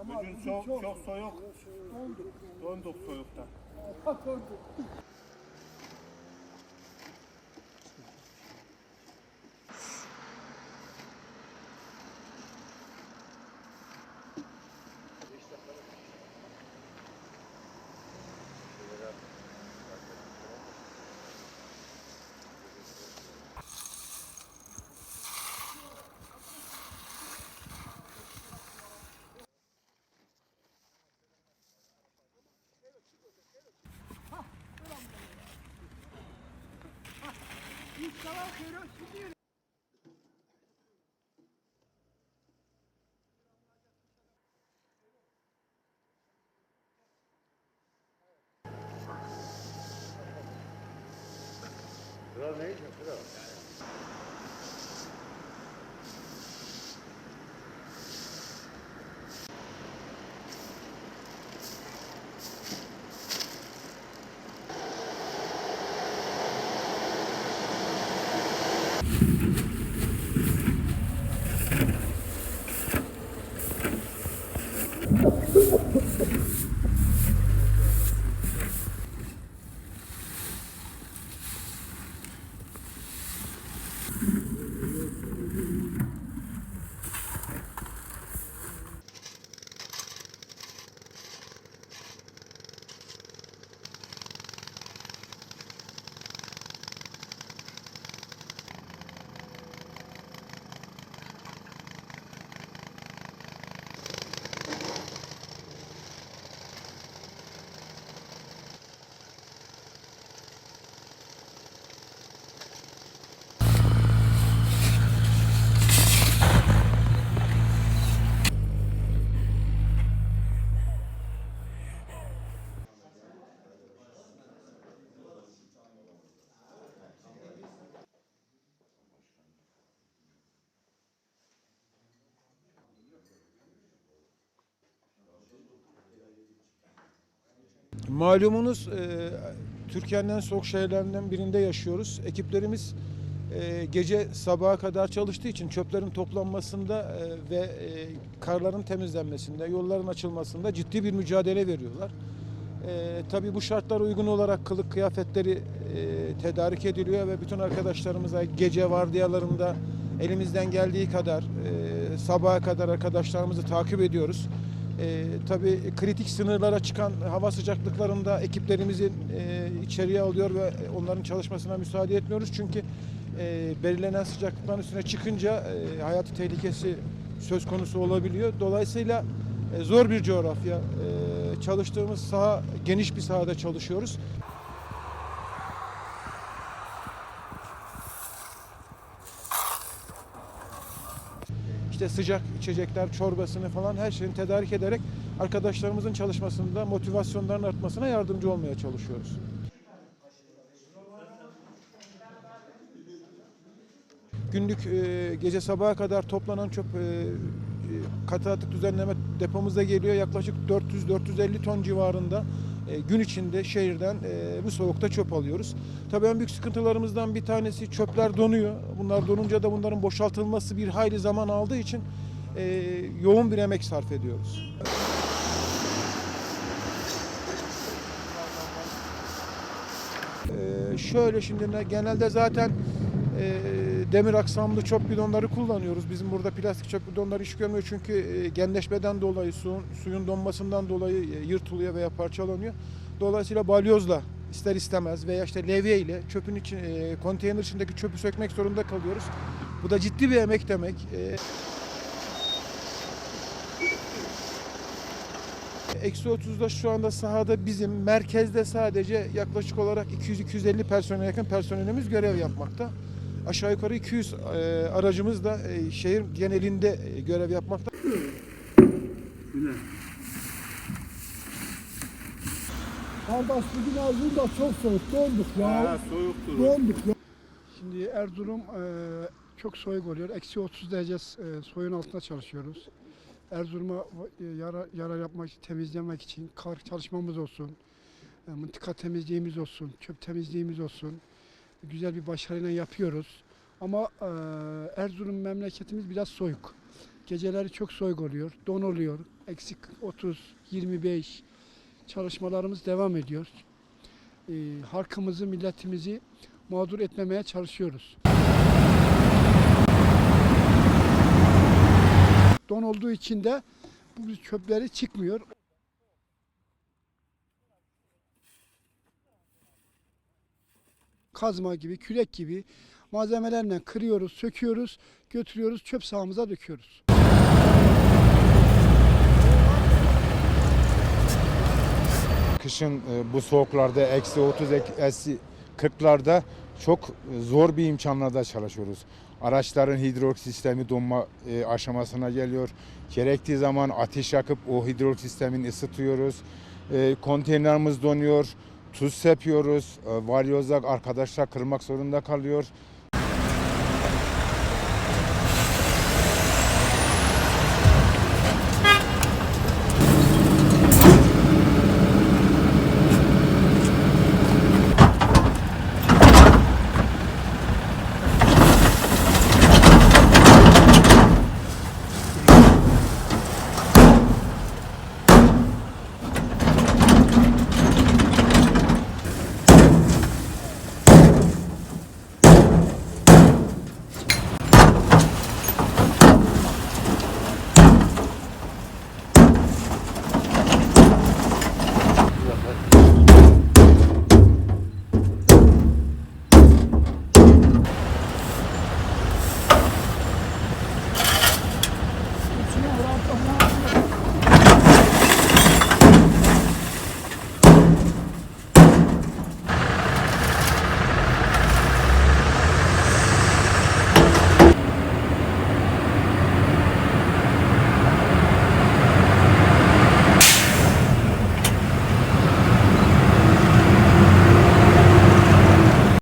Ama Bugün bugün çok- çok soğuk. Donduk. Donduk soğukta. Donduk. Kral neydi kral? Malumunuz e, Türkiye'nin en soğuk şehirlerinden birinde yaşıyoruz. Ekiplerimiz e, gece sabaha kadar çalıştığı için çöplerin toplanmasında e, ve e, karların temizlenmesinde, yolların açılmasında ciddi bir mücadele veriyorlar. E, tabii bu şartlara uygun olarak kılık kıyafetleri e, tedarik ediliyor ve bütün arkadaşlarımıza gece vardiyalarında elimizden geldiği kadar e, sabaha kadar arkadaşlarımızı takip ediyoruz. E, tabii kritik sınırlara çıkan hava sıcaklıklarında ekiplerimizin e, içeriye alıyor ve onların çalışmasına müsaade etmiyoruz. Çünkü e, belirlenen sıcaklıkların üstüne çıkınca e, hayatı tehlikesi söz konusu olabiliyor. Dolayısıyla e, zor bir coğrafya. E, çalıştığımız saha geniş bir sahada çalışıyoruz. İşte sıcak içecekler, çorbasını falan her şeyini tedarik ederek arkadaşlarımızın çalışmasında motivasyonların artmasına yardımcı olmaya çalışıyoruz. Günlük e, gece sabaha kadar toplanan çöp e, e, katı atık düzenleme depomuzda geliyor. Yaklaşık 400-450 ton civarında e, gün içinde şehirden e, bu soğukta çöp alıyoruz. Tabii en büyük sıkıntılarımızdan bir tanesi çöpler donuyor. Bunlar donunca da bunların boşaltılması bir hayli zaman aldığı için e, yoğun bir emek sarf ediyoruz. Şöyle şimdi ne- genelde zaten e, demir aksamlı çöp bidonları kullanıyoruz. Bizim burada plastik çöp bidonları iş görmüyor çünkü e, genleşmeden dolayı suyun, suyun donmasından dolayı e, yırtılıyor veya parçalanıyor. Dolayısıyla balyozla ister istemez veya işte levye ile çöpün için e, konteyner içindeki çöpü sökmek zorunda kalıyoruz. Bu da ciddi bir emek demek. E, Eksi 30'da şu anda sahada bizim merkezde sadece yaklaşık olarak 200-250 personele yakın personelimiz görev yapmakta. Aşağı yukarı 200 e, aracımız da e, şehir genelinde e, görev yapmakta. Kardeş bugün Erzurum'da çok soğuk. Donduk ya. Ha, soğuktur. Donduk ya. Şimdi Erzurum çok soğuk oluyor. Eksi 30 derece soyun altında çalışıyoruz. Erzurum'a yara, yara yapmak, temizlemek için kar çalışmamız olsun, mıntıka temizliğimiz olsun, çöp temizliğimiz olsun. Güzel bir başarıyla yapıyoruz. Ama e, Erzurum memleketimiz biraz soğuk. Geceleri çok soğuk oluyor, don oluyor, eksi 30, 25 çalışmalarımız devam ediyor. Ee, halkımızı, milletimizi mağdur etmemeye çalışıyoruz. Don olduğu için de bu çöpleri çıkmıyor. Kazma gibi, kürek gibi malzemelerle kırıyoruz, söküyoruz, götürüyoruz, çöp sahamıza döküyoruz. Kışın e, bu soğuklarda eksi 30, eksi 40'larda çok zor bir imkanlarda çalışıyoruz. Araçların hidrolik sistemi donma e, aşamasına geliyor. Gerektiği zaman ateş yakıp o hidrolik sistemini ısıtıyoruz. E, Konteynerimiz donuyor. Tuz sepiyoruz. E, arkadaşlar kırmak zorunda kalıyor.